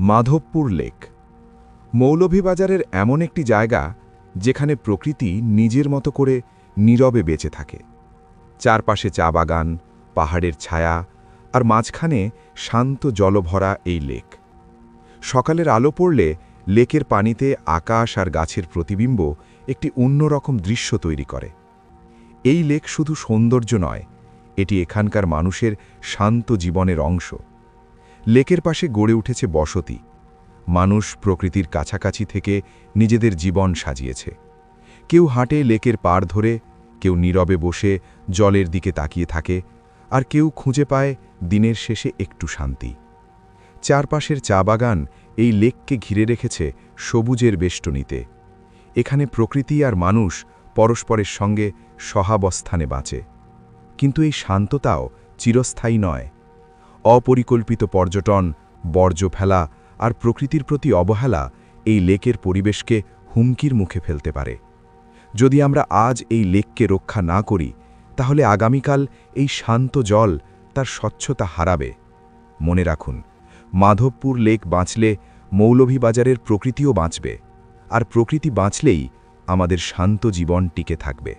Madhabpur lake. মৌলভীবাজারের এমন একটি জায়গা যেখানে প্রকৃতি নিজের মতো করে নীরবে বেঁচে থাকে। চারপাশে চা বাগান, পাহাড়ের ছায়া আর মাঝখানে শান্ত জলভরা এই লেক। সকালের আলো পড়লে লেকের পানিতে আকাশ আর গাছের প্রতিবিম্ব একটি অন্যরকম দৃশ্য তৈরি করে। এই লেক শুধু সৌন্দর্য নয়, এটি এখানকার মানুষের শান্ত জীবনের অংশ। লেকের পাশে গড়ে উঠেছে বসতি। মানুষ প্রকৃতির কাছাকাছি থেকে নিজেদের জীবন সাজিয়েছে। কেউ হাঁটে লেকের পাড় ধরে, কেউ নীরবে বসে জলের দিকে তাকিয়ে থাকে, আর কেউ খুঁজে পায় দিনের শেষে একটু শান্তি। চারপাশের চা বাগান এই লেককে ঘিরে রেখেছে সবুজের বেষ্টনীতে। এখানে প্রকৃতি আর মানুষ পরস্পরের সঙ্গে সহাবস্থানে বাঁচে। কিন্তু এই শান্ততাও চিরস্থায়ী নয়। অপরিকল্পিত পর্যটন বর্জ্য ফেলা আর প্রকৃতির প্রতি অবহেলা এই লেকের পরিবেশকে হুমকির মুখে ফেলতে পারে। যদি আমরা আজ এই লেককে রক্ষা না করি, তাহলে আগামীকাল এই শান্ত জল তার স্বচ্ছতা হারাবে। মনে রাখুন, মাধবপুর লেক বাঁচলে মৌলভীবাজারের প্রকৃতিও বাঁচবে, আর প্রকৃতি বাঁচলেই আমাদের শান্ত জীবন টিকে থাকবে।